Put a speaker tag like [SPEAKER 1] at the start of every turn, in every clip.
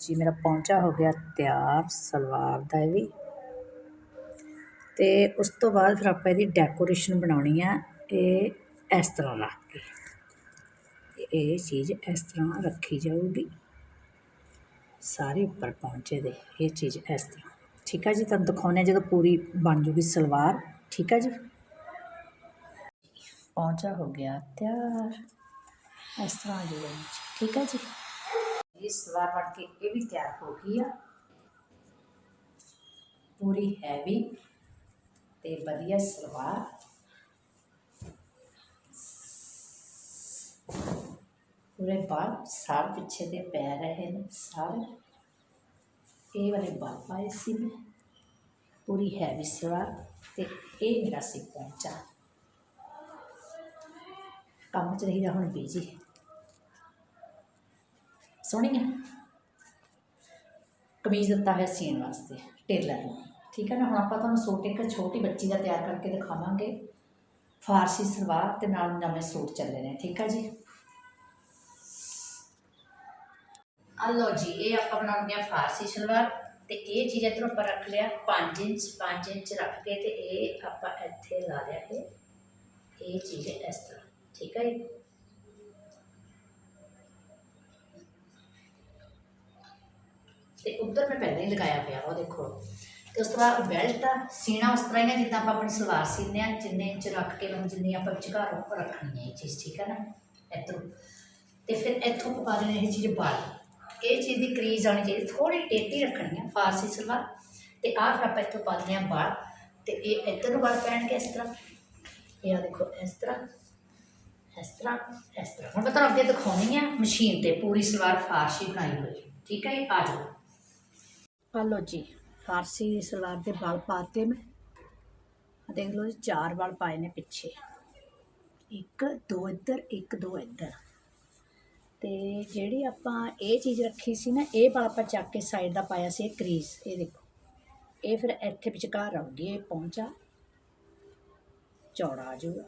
[SPEAKER 1] ਜੀ ਮੇਰਾ ਪਹੁੰਚਾ ਹੋ ਗਿਆ ਤਿਆਰ, ਸਲਵਾਰ ਦਾ ਇਹ ਵੀ। ਤੇ ਉਸ ਤੋਂ ਬਾਅਦ ਫਿਰ ਆਪਾਂ ਇਹਦੀ ਡੈਕੋਰੇਸ਼ਨ ਬਣਾਉਣੀ ਆ, ਇਹ ਇਸ ਤਰ੍ਹਾਂ ਰੱਖ ਕੇ। ਇਹ ਚੀਜ਼ ਇਸ ਤਰ੍ਹਾਂ ਰੱਖੀ ਜਾਊਗੀ। ਸਾਰੇ ਉੱਪਰ ਪਹੁੰਚੇ ਦੇ, ਇਹ ਚੀਜ਼ ਇਸ ਤਰ੍ਹਾਂ। ਠੀਕ ਆ ਜੀ, ਤੁਹਾਨੂੰ ਦਿਖਾਉਂਦੇ ਹਾਂ ਜਦੋਂ ਪੂਰੀ ਬਣ ਜੂਗੀ ਸਲਵਾਰ। ਠੀਕ ਆ ਜੀ? ਪਹੁੰਚਾ ਹੋ ਗਿਆ ਤਿਆਰ। ਇਸ ਤਰ੍ਹਾਂ ਜੀ ਠੀਕ ਆ ਜੀ? ਇਹ ਸਲਵਾਰ ਬਣ ਕੇ ਇਹ ਵੀ ਤਿਆਰ ਹੋ ਗਈ ਆ ਪੂਰੀ ਹੈਵੀ ਤੇ ਵਧੀਆ ਸਲਵਾਰ ਪੂਰੇ ਬਾਲ ਸਾਰ ਪਿੱਛੇ ਦੇ ਪੈ ਰਹੇ ਨੇ ਸਾਰੇ ਇਹ ਵਾਲੇ ਬਾਲ ਪਾਏ ਸੀ ਮੈਂ ਪੂਰੀ ਹੈਵੀ ਸਲਵਾਰ ਤੇ ਇਹ ਮੇਰਾ ਸੀ ਪਹੁੰਚਾ ਕੰਮ ਚ ਰਹੀਦਾ ਹੁਣ ਬੀਜੀ ਸੋਹਣੀ ਹੈ ਕਮੀਜ਼ ਦਿੱਤਾ ਹੈ ਸੀਣ ਵਾਸਤੇ, ਟੇਲਰ ਨੂੰ। ਠੀਕ ਹੈ ਨਾ, ਹੁਣ ਆਪਾਂ ਤੁਹਾਨੂੰ ਸੂਟ ਇੱਕ ਛੋਟੀ ਬੱਚੀ ਦਾ ਤਿਆਰ ਕਰਕੇ ਦਿਖਾਵਾਂਗੇ। ਫਾਰਸੀ ਸਲਵਾਰ ਤੇ ਨਾਲ ਨਵੇਂ ਸੂਟ ਚੱਲੇ ਨੇ, ਠੀਕ ਹੈ ਜੀ? ਆ ਲਓ ਜੀ, ਇਹ ਆਪਾਂ ਬਣਾਉਂਦੇ ਆ ਫਾਰਸੀ ਸਲਵਾਰ ਤੇ ਇਹ ਚੀਜ਼ ਇੱਧਰੋਂ ਆਪਾਂ ਰੱਖ ਲਿਆ 5 ਇੰਚ 5 ਇੰਚ ਰੱਖ ਕੇ ਤੇ ਇਹ ਆਪਾਂ ਇੱਥੇ ਲਾ ਲਿਆ ਇਹ ਇਹ ਚੀਜ਼ ਇਸ ਤਰ੍ਹਾਂ, ਠੀਕ ਹੈ ਤੇ ਉੱਧਰ ਮੈਂ ਪਹਿਲਾਂ ਹੀ ਲਗਾਇਆ ਪਿਆ ਉਹ ਦੇਖੋ। ਤੇ ਉਸ ਤੋਂ ਬਾਅਦ ਬੈਲਟ ਆ, ਸੀਣਾ ਉਸ ਤਰ੍ਹਾਂ ਹੀ ਹੈ ਜਿੱਦਾਂ ਆਪਾਂ ਆਪਣੀ ਸਲਵਾਰ ਸੀਨੇ ਆ, ਜਿੰਨੇ ਇੰਚ ਰੱਖ ਕੇ ਮਤਲਬ ਜਿੰਨੀ ਆਪਾਂ ਵਿਚਕਾਰ ਉੱਪਰ ਰੱਖਣੀ ਹੈ ਇਹ ਚੀਜ਼, ਠੀਕ ਹੈ ਨਾ? ਇੱਧਰੋਂ। ਤੇ ਫਿਰ ਇੱਥੋਂ ਪਾ ਦੇਣੀ ਇਹ ਚੀਜ਼ ਬਾਲ ਇਹ ਚੀਜ਼ ਦੀ ਕਰੀਜ਼ ਆਉਣੀ ਚਾਹੀਦੀ ਥੋੜੀ ਟੇਢੀ ਰੱਖਣੀ ਆ, ਫਾਰਸੀ ਸਲਵਾਰ। ਤੇ ਆਹ ਫਿਰ ਆਪਾਂ ਇੱਥੋਂ ਪਾ ਦਿੰਦੇ ਆ ਬਾਲ ਤੇ ਇਹ ਇੱਧਰ ਨੂੰ ਬਾਲ ਪੈਣਗੇ ਇਸ ਤਰ੍ਹਾਂ। ਇਹ ਆ ਦੇਖੋ, ਇਸ ਤਰ੍ਹਾਂ ਇਸ ਤਰ੍ਹਾਂ ਇਸ ਤਰ੍ਹਾਂ। ਹੁਣ ਮੈਂ ਤੁਹਾਨੂੰ ਅੱਗੇ ਦਿਖਾਉਣੀ ਆ ਮਸ਼ੀਨ ਤੇ ਪੂਰੀ ਸਲਵਾਰ ਫਾਰਸੀ ਬਣਾਈ ਹੋਈ। ਠੀਕ ਹੈ ਆ ਜਾਓ। ਆ ਲਓ ਜੀ, ਫਾਰਸੀ ਸਲਵਾਰ ਦੇ ਵਾਲ ਪਾਤੇ ਮੈਂ। ਦੇਖ ਲਓ ਜੀ, ਚਾਰ ਵਾਲ ਪਾਏ ਨੇ ਪਿੱਛੇ। ਇੱਕ, ਦੋ ਇੱਧਰ, ਇੱਕ, ਦੋ ਇੱਧਰ। ਤੇ ਜਿਹੜੀ ਆਪਾਂ ਇਹ ਚੀਜ਼ ਰੱਖੀ ਸੀ ਨਾ, ਇਹ ਵਾਲ ਆਪਾਂ ਚੱਕ ਕੇ ਸਾਈਡ ਦਾ ਪਾਇਆ ਸੀ, ਇਹ ਕਰੀਜ਼ ਇਹ ਦੇਖੋ। ਇਹ ਫਿਰ ਇੱਥੇ ਵਿਚਕਾਰ ਆਉਗੀ, ਇਹ ਪਹੁੰਚਾ ਚੌੜਾ ਆ ਜਾਊਗਾ।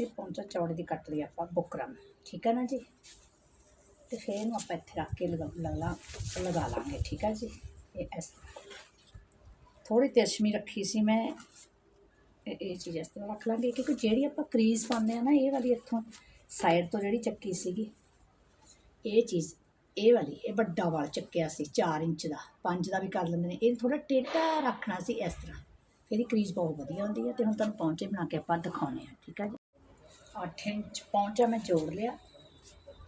[SPEAKER 1] ਇਹ ਪਹੁੰਚਾ ਚੌੜੇ ਦੀ ਕੱਟ ਲਈ ਆਪਾਂ, ਬੁਕਰਮ। ਠੀਕ ਹੈ ਨਾ ਜੀ? ਤੇ ਫਿਰ ਇਹਨੂੰ ਆਪਾਂ ਇੱਥੇ ਰੱਖ ਕੇ ਲਗਾ ਲਗਾ ਲਗਾ ਲਾਂਗੇ, ਠੀਕ ਹੈ ਜੀ? ਇਹ ਇਸ ਥੋੜੀ ਤਿਰਛਮੀ ਰੱਖੀ ਸੀ ਮੈਂ। ਇਹ ਇਹ ਚੀਜ਼ ਇਸ ਤਰ੍ਹਾਂ ਰੱਖ ਲਾਂਗੇ, ਕਿਉਂਕਿ ਜਿਹੜੀ ਆਪਾਂ ਕਰੀਜ਼ ਪਾਉਂਦੇ ਆ ਨਾ, ਇਹ ਵਾਲੀ ਇੱਥੋਂ ਸਾਈਡ ਤੋਂ ਜਿਹੜੀ ਚੱਕੀ ਸੀਗੀ, ਇਹ ਚੀਜ਼, ਇਹ ਵਾਲੀ, ਇਹ ਵੱਡਾ ਵਾਲ ਚੱਕਿਆ ਸੀ 4 ਇੰਚ ਦਾ 5 ਦਾ ਵੀ ਕਰ ਲੈਂਦੇ ਨੇ। ਇਹ ਥੋੜਾ ਟੇਢਾ ਰੱਖਣਾ ਸੀ ਇਸ ਤਰ੍ਹਾਂ। ਇਹਦੀ ਕਰੀਜ਼ ਬਹੁਤ ਵਧੀਆ ਹੁੰਦੀ ਹੈ ਤੇ ਹੁਣ ਤੁਹਾਨੂੰ ਪੌਂਚੇ ਬਣਾ ਕੇ ਆਪਾਂ ਦਿਖਾਉਣੇ ਆ, ਠੀਕ ਹੈ ਜੀ? 8 ਇੰਚ ਪੌਂਚਾ ਮੈਂ ਜੋੜ ਲਿਆ।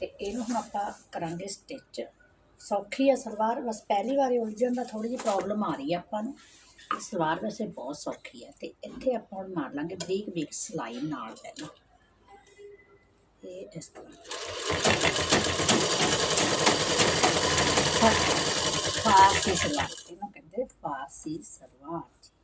[SPEAKER 1] ਤੇ ਇਹਨੂੰ ਹੁਣ ਆਪਾਂ ਕਰਾਂਗੇ ਸਟਿਚ ਸੌਖੀ ਆ, ਸਲਵਾਰ ਬਸ ਪਹਿਲੀ ਵਾਰੀ ਉਲਝਣ ਦਾ ਥੋੜੀ ਜਿਹੀ ਪ੍ਰੋਬਲਮ ਆ ਰਹੀ ਹੈ ਆਪਾਂ ਨੂੰ। ਸਲਵਾਰ ਵੈਸੇ ਬਹੁਤ ਸੌਖੀ ਹੈ ਤੇ ਇੱਥੇ ਆਪਾਂ ਹੁਣ ਮਾਰ ਲਾਂਗੇ ਬਰੀਕ ਬਰੀਕ ਸਲਾਈ ਨਾਲ ਪਹਿਲਾਂ। ਇਹ ਇਸ ਤਰ੍ਹਾਂ। ਫਾਰਸੀ ਸਲਵਾਰ, ਇਹਨੂੰ ਕਹਿੰਦੇ ਫਾਰਸੀ ਸਲਵਾਰ ਜੀ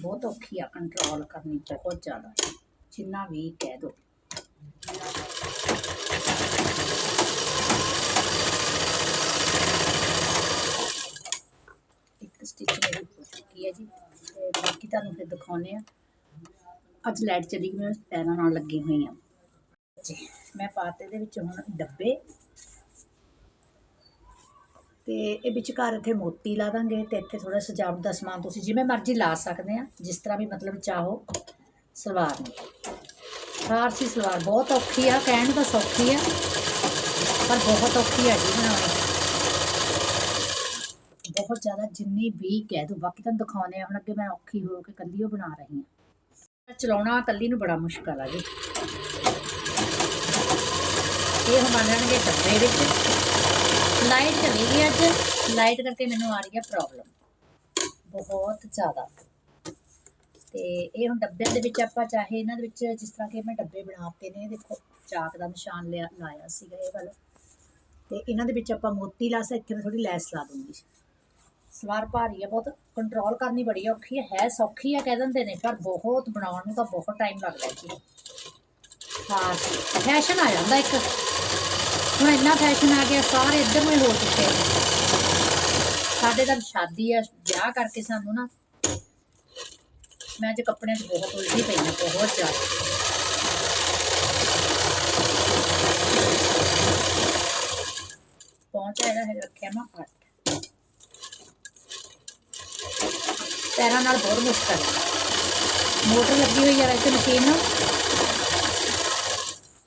[SPEAKER 1] ਬਹੁਤ ਔਖੀ ਆ ਕੰਟਰੋਲ ਕਰਨੀ, ਬਹੁਤ ਜ਼ਿਆਦਾ। ਜਿੰਨਾ ਵੀ ਕਹਿ ਦੋ। ਇੱਕ ਸਟਿਚ ਮੇਰੀ ਹੋ ਚੁੱਕੀ ਹੈ ਜੀ। ਤੇ ਬਾਕੀ ਤੁਹਾਨੂੰ ਫਿਰ ਦਿਖਾਉਨੇ ਆ ਅੱਜ ਲਾਈਟ ਚਲੀ ਗਈ ਮੈਂ ਪੈਰਾਂ ਨਾਲ ਲੱਗੀ ਹੋਈ ਆ। ਜੀ, ਮੈਂ ਪਾਤੇ ਦੇ ਵਿੱਚ ਹੁਣ ਡੱਬੇ। ਤੇ ਇਹ ਵਿਚਕਾਰ ਇੱਥੇ ਮੋਤੀ ਲਾ ਦਾਂਗੇ ਤੇ ਇੱਥੇ ਥੋੜਾ ਸਜਾਵਟ ਦਾ ਸਮਾਨ ਤੁਸੀਂ ਜਿਵੇਂ ਮਰਜ਼ੀ ਲਾ ਸਕਦੇ ਆ, ਜਿਸ ਤਰ੍ਹਾਂ ਵੀ ਮਤਲਬ ਚਾਹੋ, ਸਲਵਾਰ ਨੂੰ ਫਾਰਸੀ ਸਲਵਾਰ ਬਹੁਤ ਔਖੀ ਆ, ਕਹਿਣ ਨੂੰ ਤਾਂ ਸੌਖੀ ਆ, ਪਰ ਬਹੁਤ ਔਖੀ ਹੈ ਜੀ ਬਣਾਉਣੀ। ਬਹੁਤ ਜ਼ਿਆਦਾ ਜਿੰਨੀ ਵੀ ਕਹਿ ਦੋ, ਬਾਕੀ ਤੁਹਾਨੂੰ ਦਿਖਾਉਣੇ ਆ, ਹੁਣ ਅੱਗੇ ਮੈਂ ਔਖੀ ਹੋ ਕੇ ਕੱਲੀ ਉਹ ਬਣਾ ਰਹੀ ਹਾਂ ਚਲਾਉਣਾ ਕੱਲੀ ਨੂੰ ਬੜਾ ਮੁਸ਼ਕਲ ਆ ਜੀ। ਇਹ ਹੁਣ ਬਣਨਗੇ ਡੱਬੇ ਵਿੱਚ। ਲਾਈਟ ਚਲੀ ਗਈ ਅੱਜ। ਲਾਈਟ ਕਰਕੇ ਮੈਨੂੰ ਆ ਰਹੀ ਹੈ ਪ੍ਰੋਬਲਮ ਬਹੁਤ ਜ਼ਿਆਦਾ। ਤੇ ਇਹ ਹੁਣ ਡੱਬਿਆਂ ਦੇ ਵਿੱਚ ਆਪਾਂ ਚਾਹੇ ਇਹਨਾਂ ਦੇ ਵਿੱਚ ਜਿਸ ਤਰ੍ਹਾਂ ਕਿ ਮੈਂ ਡੱਬੇ ਬਣਾਤੇ ਨੇ, ਦੇਖੋ, ਚਾਕ ਦਾ ਨਿਸ਼ਾਨ ਲਿਆ, ਲਾਇਆ ਸੀਗਾ ਇਹ ਵਾਲਾ। ਤੇ ਇਹਨਾਂ ਦੇ ਵਿੱਚ ਆਪਾਂ ਮੋਤੀ ਲਾ ਸਕਦੇ ਇੱਥੇ ਥੋੜੀ ਲੈਸ ਲਾ ਦੂੰਗੀ। ਸਲਵਾਰ ਭਾਰੀ ਹੈ, ਬਹੁਤ ਕੰਟਰੋਲ ਕਰਨੀ ਬੜੀ ਔਖੀ ਹੈ। ਹੈ ਸੌਖੀ ਹੈ ਕਹਿ ਦਿੰਦੇ ਨੇ, ਪਰ ਬਹੁਤ ਬਣਾਉਣ ਨੂੰ ਤਾਂ ਬਹੁਤ ਟਾਈਮ ਲੱਗਦਾ ਜੀ। ਹਾਂ ਫੈਸ਼ਨ ਆ ਜਾਂਦਾ ਇੱਕ। ਹੁਣ ਇੰਨਾ ਫੈਸ਼ਨ ਆ ਗਿਆ, ਸਾਰੇ ਇੱਧਰ ਨੂੰ ਹੀ ਹੋ ਚੁੱਕੇ ਨੇ ਸਾਡੇ ਤਾਂ ਸ਼ਾਦੀ ਆ, ਵਿਆਹ ਕਰਕੇ ਸਾਨੂੰ ਨਾ, ਮੈਂ ਅੱਜ ਕੱਪੜਿਆਂ 'ਚ ਬਹੁਤ ਉਲਝੀ ਪਈ ਹਾਂ, ਬਹੁਤ ਜ਼ਿਆਦਾ। ਪਹੁੰਚਾ ਇਹਦਾ ਹੈ ਰੱਖਿਆ ਮੈਂ ਅੱਠ ਪੈਰਾਂ ਨਾਲ ਬਹੁਤ ਮੁਸ਼ਕਲ। ਹੈ ਮੋਟਰ ਲੱਗੀ ਹੋਈ ਹੈ ਵੈਸੇ ਮਸ਼ੀਨ। ਨੂੰ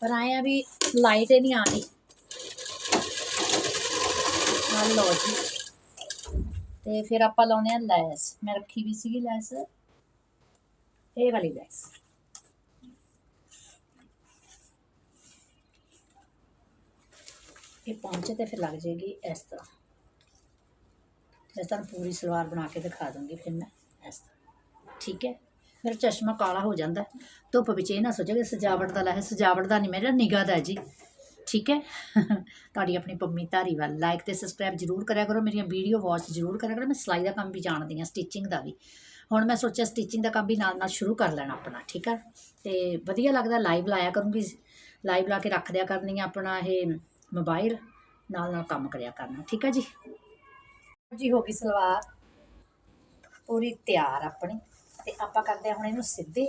[SPEAKER 1] ਪਰ ਆਏ ਆ ਵੀ ਲਾਈਟ ਹੀ ਨਹੀਂ ਆਉਂਦੀ ਆ ਲਓ ਜੀ। ਤੇ ਫਿਰ ਆਪਾਂ ਲਾਉਨੇ ਆ ਲੈਸ। ਮੈਂ ਰੱਖੀ ਵੀ ਸੀਗੀ ਲੈਸ। ਇਹ ਵਾਲੀ ਲੈਸ। ਇਹ ਪਹੁੰਚੇ ਤੇ ਫਿਰ ਲੱਗ ਜਾਏਗੀ ਇਸ ਤਰ੍ਹਾਂ। ਇਸ ਤਰ੍ਹਾਂ ਪੂਰੀ ਸਲਵਾਰ ਬਣਾ ਕੇ ਦਿਖਾ ਦੂੰਗੀ ਫਿਰ ਮੈਂ ਇਸ ਤਰ੍ਹਾਂ। ਠੀਕ ਹੈ? ਮੇਰਾ ਚਸ਼ਮਾ ਕਾਲਾ ਹੋ ਜਾਂਦਾ। ਹੈ। ਧੁੱਪ ਵਿੱਚ ਇਹ ਨਾ ਸੋਚੋਗੇ ਸਜਾਵਟ ਦਾ ਲੈ ਸਜਾਵਟ ਦਾ ਨਹੀਂ, ਮੇਰਾ ਨਿਗਾਹ ਦਾ ਹੈ ਜੀ। ਠੀਕ ਹੈ? ਤੁਹਾਡੀ ਆਪਣੀ ਪੰਮੀ ਧਾਰੀਵਾਲ ਲਾਈਕ ਤੇ ਸਬਸਕ੍ਰਾਈਬ ਜਰੂਰ ਕਰਿਆ ਕਰੋ, ਮੇਰੀਆਂ ਵੀਡੀਓ ਵਾਚ ਜਰੂਰ ਕਰਿਆ ਕਰੋ, ਮੈਂ ਸਿਲਾਈ ਦਾ ਕੰਮ ਵੀ ਜਾਣਦੀ ਹਾਂ ਸਟਿਚਿੰਗ ਦਾ ਵੀ। ਹੁਣ ਮੈਂ ਸੋਚਿਆ ਸਟਿਚਿੰਗ ਦਾ ਕੰਮ ਵੀ ਨਾਲ ਨਾਲ ਸ਼ੁਰੂ ਕਰ ਲੈਣਾ ਆਪਣਾ, ਠੀਕ ਹੈ ਤੇ ਵਧੀਆ ਲੱਗਦਾ ਲਾਈਵ ਲਾਇਆ ਕਰੂੰਗੀ ਲਾਈਵ ਲਾ ਕੇ ਰੱਖ ਦਿਆ ਕਰਨੀ ਆ ਆਪਣਾ ਇਹ ਮੋਬਾਈਲ ਨਾਲ ਨਾਲ ਕੰਮ ਕਰਿਆ ਕਰਨਾ, ਠੀਕ ਹੈ ਜੀ? ਜੀ ਹੋ ਗਈ ਸਲਵਾਰ, ਪੂਰੀ ਤਿਆਰ ਆਪਣੀ, ਤੇ ਆਪਾਂ ਕਰਦੇ ਹਾਂ ਹੁਣ ਇਹਨੂੰ ਸਿੱਧੇ।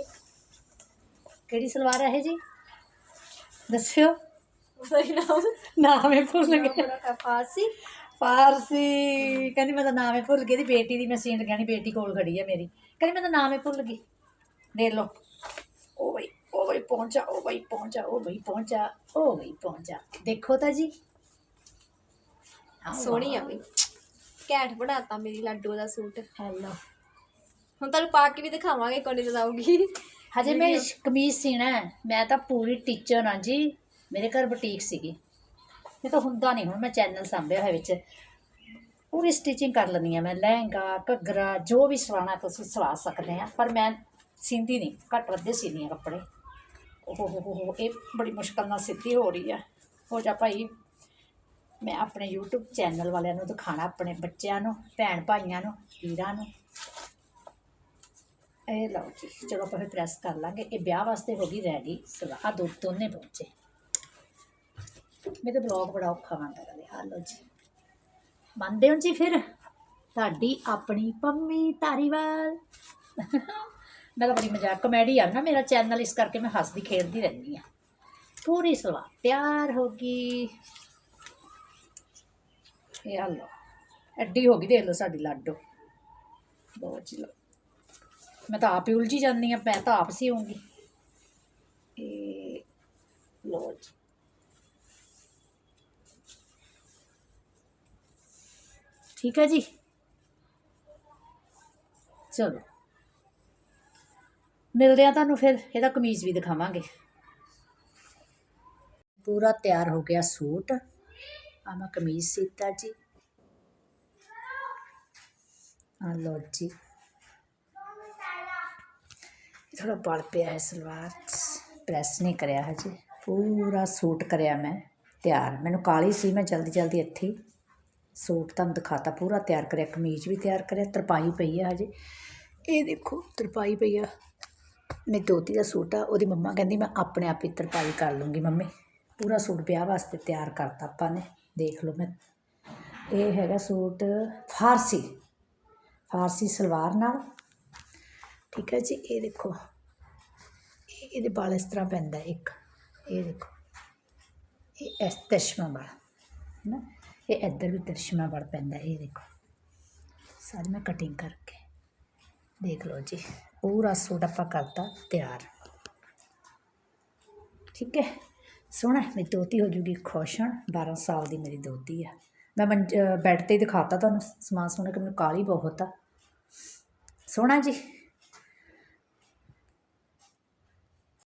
[SPEAKER 1] ਕਿਹੜੀ ਸਲਵਾਰ ਹੈ ਇਹ ਜੀ? ਦੱਸਿਓ।
[SPEAKER 2] ਸਹੀ ਨਾਮ
[SPEAKER 1] ਨਾਮ ਹੀ ਭੁੱਲ ਗਏ।
[SPEAKER 2] ਬੜਾ ਫਾਰਸੀ?
[SPEAKER 1] ਫਾਰਸੀ ਕਹਿੰਦੀ ਮੈਂ ਤਾਂ ਨਾਮ ਹੀ ਭੁੱਲ ਗਈ। ਦੀ ਬੇਟੀ ਦੀ ਮੈਂ ਸੀਨ ਕਹਿਣੀ ਬੇਟੀ ਕੋਲ ਖੜੀ ਹੈ ਮੇਰੀ। ਕਹਿੰਦੀ ਮੈਂ ਤਾਂ ਨਾਮ ਹੀ ਭੁੱਲ ਗਈ। ਦੇਖ ਲਓ। ਉਹ ਬਈ ਉਹ ਬਈ ਪਹੁੰਚਾ ਉਹ ਬਈ ਪਹੁੰਚਾ ਉਹ ਬਈ ਪਹੁੰਚਾ ਉਹ ਬਈ ਪਹੁੰਚਾ। ਦੇਖੋ ਤਾਂ ਜੀ।
[SPEAKER 2] ਸੋਹਣੀ ਆ ਬਈ। ਘੈਂਟ ਬਣਾਤਾ ਮੇਰੀ ਲਾਡੋ ਦਾ ਸੂਟ।
[SPEAKER 1] ਹੈਲੋ
[SPEAKER 2] ਹੁਣ ਤੁਹਾਨੂੰ ਪਾ ਕੇ ਵੀ ਦਿਖਾਵਾਂਗੇ ਕੋਨੇ ਲਗਾਉਗੀ
[SPEAKER 1] ਹਜੇ ਮੈਂ ਕਮੀਜ਼ ਸੀਣਾ ਹੈ। ਮੈਂ ਤਾਂ ਪੂਰੀ ਟੀਚਰ ਹਾਂ ਜੀ। ਮੇਰੇ ਘਰ ਬੁਟੀਕ ਸੀਗੀ। ਇਹ ਤਾਂ ਹੁੰਦਾ ਨਹੀਂ ਹੁਣ ਮੈਂ ਚੈਨਲ ਸੰਭਿਆ ਹੋਇਆ ਵਿੱਚ। ਪੂਰੀ ਸਟਿਚਿੰਗ ਕਰ ਲੈਂਦੀ ਹਾਂ ਮੈਂ, ਲਹਿੰਗਾ, ਘੱਗਰਾ, ਜੋ ਵੀ ਸਵਾਣਾ ਤੁਸੀਂ ਸਵਾ ਸਕਦੇ ਆ ਪਰ ਮੈਂ ਸੀਂਦੀ ਨਹੀਂ ਘੱਟ ਵੱਧੇ ਸੀਨੀ ਹਾਂ ਕੱਪੜੇ। ਓਹ ਹੋ ਹੋ ਹੋ ਇਹ ਬੜੀ ਮੁਸ਼ਕਲ ਨਾਲ ਸਿੱਧੀ ਹੋ ਰਹੀ ਆ। ਹੋ ਜਾ ਭਾਈ, ਮੈਂ ਆਪਣੇ YouTube ਚੈਨਲ ਵਾਲਿਆਂ ਨੂੰ ਦਿਖਾਣਾ, ਆਪਣੇ ਬੱਚਿਆਂ ਨੂੰ, ਭੈਣ ਭਾਈਆਂ ਨੂੰ, ਵੀਰਾਂ ਨੂੰ। ਇਹ ਲਓ ਜੀ ਚਲੋ ਆਪਾਂ ਫਿਰ ਪ੍ਰੈਸ ਕਰ ਲਾਂਗੇ, ਇਹ ਵਿਆਹ ਵਾਸਤੇ ਹੋ ਗਈ ਰੈਡੀ ਸਵਾ ਆ ਦੋ, ਦੋਨੇ ਪਹੁੰਚੇ। ਮੇਰੇ ਬਲੌਗ ਬੜਾ ਔਖਾ ਬਣਦਾ ਕਦੇ ਹਾਂ ਜੀ। ਮੰਨਦੇ ਹੋ ਜੀ ਫਿਰ? ਤੁਹਾਡੀ ਆਪਣੀ ਪੰਮੀ ਧਾਰੀਵਾਲ। ਮੈਂ ਤਾਂ ਬੜੀ ਮਜ਼ਾਕ ਕਮੇਡੀ ਆ ਨਾ, ਮੇਰਾ ਚੈਨਲ ਇਸ ਕਰਕੇ ਮੈਂ ਹੱਸਦੀ ਖੇਡਦੀ ਰਹਿੰਦੀ ਆ ਪੂਰੀ ਸਲਵਾਰ ਤਿਆਰ ਹੋ ਗਈ। ਇਹ ਆ ਲਓ, ਐਡੀ ਹੋ ਗਈ, ਦੇਖ ਲਓ ਸਾਡੀ ਲਾਡੋ। ਬਹੁਤ ਜੀ ਲਓ। ਮੈਂ ਤਾਂ ਆਪ ਹੀ ਉਲਝੀ ਜਾਂਦੀ ਆ ਮੈਂ ਤਾਂ ਆਪ ਸੀ ਹੋਊਂਗੀ। ਇਹ ਲੋ ਜੀ। ਠੀਕ ਹੈ ਜੀ? ਚਲੋ। ਮਿਲਦੇ ਆ ਤੁਹਾਨੂੰ ਫਿਰ, ਇਹਦਾ ਕਮੀਜ਼ ਵੀ ਦਿਖਾਵਾਂਗੇ। ਪੂਰਾ ਤਿਆਰ ਹੋ ਗਿਆ ਸੂਟ। ਆ ਮੈਂ ਕਮੀਜ਼ ਸੀਤਾ ਜੀ। ਆ ਲੋ ਜੀ। ਥੋੜਾ ਬਲ ਪਿਆ ਹੈ ਸਲਵਾਰ। 'ਚ ਪ੍ਰੈਸ ਨਹੀਂ ਕਰਿਆ ਹਜੇ। ਪੂਰਾ ਸੂਟ ਕਰਿਆ ਮੈਂ ਤਿਆਰ। ਮੈਨੂੰ ਕਾਲੀ ਸੀ ਮੈਂ ਜਲਦੀ ਜਲਦੀ ਇੱਥੇ ਸੂਟ ਤੁਹਾਨੂੰ ਦਿਖਾਤਾ ਪੂਰਾ, ਤਿਆਰ ਕਰਿਆ, ਕਮੀਜ਼ ਵੀ ਤਿਆਰ ਕਰਿਆ, ਤਰਪਾਈ ਪਈ ਆ ਹਜੇ। ਇਹ ਦੇਖੋ, ਤਰਪਾਈ ਪਈ ਆ। ਮੇਰੀ ਦੋਤੀ ਦਾ ਸੂਟ ਆ, ਉਹਦੀ ਮੰਮਾ ਕਹਿੰਦੀ ਮੈਂ ਆਪਣੇ ਆਪ ਹੀ ਤਰਪਾਈ ਕਰ ਲੂੰਗੀ ਮੰਮੀ। ਪੂਰਾ ਸੂਟ ਵਿਆਹ ਵਾਸਤੇ ਤਿਆਰ ਕਰਤਾ ਆਪਾਂ ਨੇ, ਦੇਖ ਲਓ ਮੈਂ। ਇਹ ਹੈਗਾ ਸੂਟ ਫਾਰਸੀ ਫਾਰਸੀ ਸਲਵਾਰ ਨਾਲ। ਠੀਕ ਹੈ ਜੀ, ਇਹ ਦੇਖੋ। ਇਹ ਇਹਦੇ ਵਾਲ ਇਸ ਤਰ੍ਹਾਂ ਪੈਂਦਾ ਇੱਕ, ਇਹ ਦੇਖੋ। ਇਹ ਇਸ ਤਸ਼ਮਾ ਵਾਲਾ ਹੈ ਨਾ ਇਹ ਇੱਧਰ ਵੀ ਤਸ਼ਮਾ ਵਾਲ ਪੈਂਦਾ ਇਹ ਦੇਖੋ। ਸਾਰੀ ਮੈਂ ਕਟਿੰਗ ਕਰਕੇ ਦੇਖ ਲਓ ਜੀ, ਪੂਰਾ ਸੂਟ ਆਪਾਂ ਕਰਤਾ, ਤਿਆਰ। ਠੀਕ ਹੈ? ਸੋਹਣਾ, ਮੇਰੀ ਦੋਤੀ ਹੋ ਜੂਗੀ ਖੁਸ਼ ਹੁਣ 12 ਸਾਲ ਦੀ ਮੇਰੀ ਦੋਤੀ ਆ। ਮੈਂ ਮੰਜ ਬੈੱਡ ਤੇ ਹੀ ਦਿਖਾਤਾ ਤੁਹਾਨੂੰ, ਸਮਾਨ ਸੋਹਣਾ ਕਿ ਮੈਨੂੰ ਕਾਲੀ ਬਹੁਤ ਆ। ਸੋਹਣਾ ਜੀ।